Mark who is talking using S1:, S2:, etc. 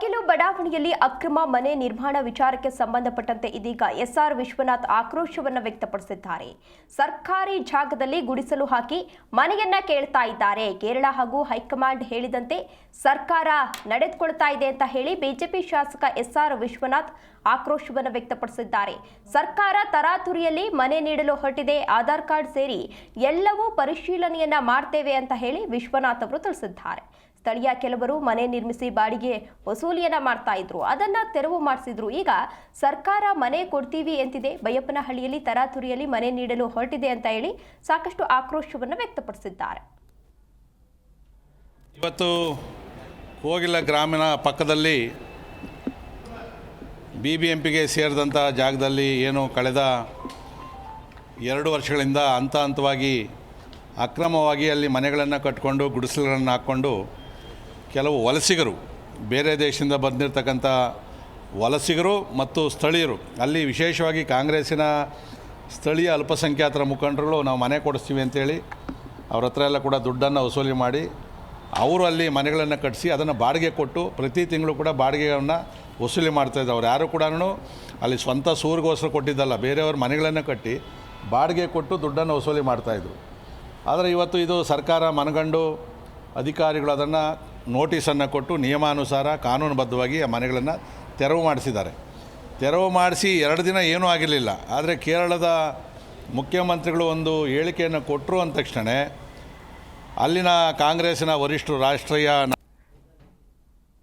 S1: ಕೋಗಿಲು ಬಡಾವಣೆಯಲ್ಲಿ ಅಕ್ರಮ ಮನೆ ನಿರ್ಮಾಣ ವಿಚಾರಕ್ಕೆ ಸಂಬಂಧಪಟ್ಟಂತೆ ಇದೀಗ ಎಸ್ಆರ್ ವಿಶ್ವನಾಥ್ ಆಕ್ರೋಶವನ್ನು ವ್ಯಕ್ತಪಡಿಸಿದ್ದಾರೆ. ಸರ್ಕಾರಿ ಜಾಗದಲ್ಲಿ ಗುಡಿಸಲು ಹಾಕಿ ಮನೆಯನ್ನ ಕೇಳ್ತಾ ಇದ್ದಾರೆ. ಕೇರಳ ಹಾಗೂ ಹೈಕಮಾಂಡ್ ಹೇಳಿದಂತೆ ಸರ್ಕಾರ ನಡೆದುಕೊಳ್ತಾ ಇದೆ ಅಂತ ಹೇಳಿ ಬಿಜೆಪಿ ಶಾಸಕ ಎಸ್ಆರ್ ವಿಶ್ವನಾಥ್ ಆಕ್ರೋಶವನ್ನು ವ್ಯಕ್ತಪಡಿಸಿದ್ದಾರೆ. ಸರ್ಕಾರ ತರಾತುರಿಯಲ್ಲಿ ಮನೆ ನೀಡಲು ಹೊರಟಿದೆ. ಆಧಾರ್ ಕಾರ್ಡ್ ಸೇರಿ ಎಲ್ಲವೂ ಪರಿಶೀಲನೆಯನ್ನ ಮಾಡ್ತೇವೆ ಅಂತ ಹೇಳಿ ವಿಶ್ವನಾಥ್ ಅವರು ತಿಳಿಸಿದ್ದಾರೆ. ಸ್ಥಳೀಯ ಕೆಲವರು ಮನೆ ನಿರ್ಮಿಸಿ ಬಾಡಿಗೆ ವಸೂಲಿಯನ್ನ ಮಾಡ್ತಾ ಇದ್ರು. ಅದನ್ನ ತೆರವು ಮಾಡಿಸಿದ್ರು. ಈಗ ಸರ್ಕಾರ ಮನೆ ಕೊಡ್ತೀವಿ ಎಂತಿದೆ ಬೈಯಪ್ಪನಹಳ್ಳಿಯಲ್ಲಿ ತರಾತುರಿಯಲ್ಲಿ ಮನೆ ನೀಡಲು ಹೊರಟಿದೆ ಅಂತ ಹೇಳಿ ಸಾಕಷ್ಟು ಆಕ್ರೋಶವನ್ನು ವ್ಯಕ್ತಪಡಿಸಿದ್ದಾರೆ.
S2: ಇವತ್ತು ಕೋಗಿಲ ಗ್ರಾಮೀಣ ಪಕ್ಕದಲ್ಲಿ ಬಿ ಬಿ ಎಂ ಪಿಗೆ ಸೇರಿದಂಥ ಜಾಗದಲ್ಲಿ ಏನು ಕಳೆದ ಎರಡು ವರ್ಷಗಳಿಂದ ಹಂತ ಹಂತವಾಗಿ ಅಕ್ರಮವಾಗಿ ಅಲ್ಲಿ ಮನೆಗಳನ್ನು ಕಟ್ಕೊಂಡು, ಗುಡಿಸಲುಗಳನ್ನು ಹಾಕ್ಕೊಂಡು ಕೆಲವು ವಲಸಿಗರು ಬೇರೆ ದೇಶದಿಂದ ಬಂದಿರತಕ್ಕಂಥ ವಲಸಿಗರು ಮತ್ತು ಸ್ಥಳೀಯರು, ಅಲ್ಲಿ ವಿಶೇಷವಾಗಿ ಕಾಂಗ್ರೆಸ್ಸಿನ ಸ್ಥಳೀಯ ಅಲ್ಪಸಂಖ್ಯಾತರ ಮುಖಂಡರುಗಳು ನಾವು ಮನೆ ಕೊಡಿಸ್ತೀವಿ ಅಂತೇಳಿ ಅವ್ರ ಹತ್ರ ಎಲ್ಲ ಕೂಡ ದುಡ್ಡನ್ನು ವಸೂಲಿ ಮಾಡಿ ಅವರು ಅಲ್ಲಿ ಮನೆಗಳನ್ನು ಕಟ್ಟಿಸಿ ಅದನ್ನು ಬಾಡಿಗೆ ಕೊಟ್ಟು ಪ್ರತಿ ತಿಂಗಳು ಕೂಡ ಬಾಡಿಗೆಯನ್ನು ವಸೂಲಿ ಮಾಡ್ತಾಯಿದ್ರು ಅವ್ರು ಯಾರು ಕೂಡ ಅಲ್ಲಿ ಸ್ವಂತ ಸೂರಿಗೋಸ್ಕರ ಕೊಟ್ಟಿದ್ದಲ್ಲ, ಬೇರೆಯವ್ರ ಮನೆಗಳನ್ನು ಕಟ್ಟಿ ಬಾಡಿಗೆ ಕೊಟ್ಟು ದುಡ್ಡನ್ನು ವಸೂಲಿ ಮಾಡ್ತಾಯಿದ್ರು ಆದರೆ ಇವತ್ತು ಇದು ಸರ್ಕಾರ ಮನಗಂಡು ಅಧಿಕಾರಿಗಳು ಅದನ್ನು ನೋಟಿಸನ್ನು ಕೊಟ್ಟು ನಿಯಮಾನುಸಾರ ಕಾನೂನುಬದ್ಧವಾಗಿ ಆ ಮನೆಗಳನ್ನು ತೆರವು ಮಾಡಿಸಿದ್ದಾರೆ. ತೆರವು ಮಾಡಿಸಿ ಎರಡು ದಿನ ಏನೂ ಆಗಿರಲಿಲ್ಲ. ಆದರೆ ಕೇರಳದ ಮುಖ್ಯಮಂತ್ರಿಗಳು ಒಂದು ಹೇಳಿಕೆಯನ್ನು ಕೊಟ್ಟರು ಅಂದ ತಕ್ಷಣ ಅಲ್ಲಿನ ಕಾಂಗ್ರೆಸ್ಸಿನ ವರಿಷ್ಠರು ರಾಷ್ಟ್ರೀಯ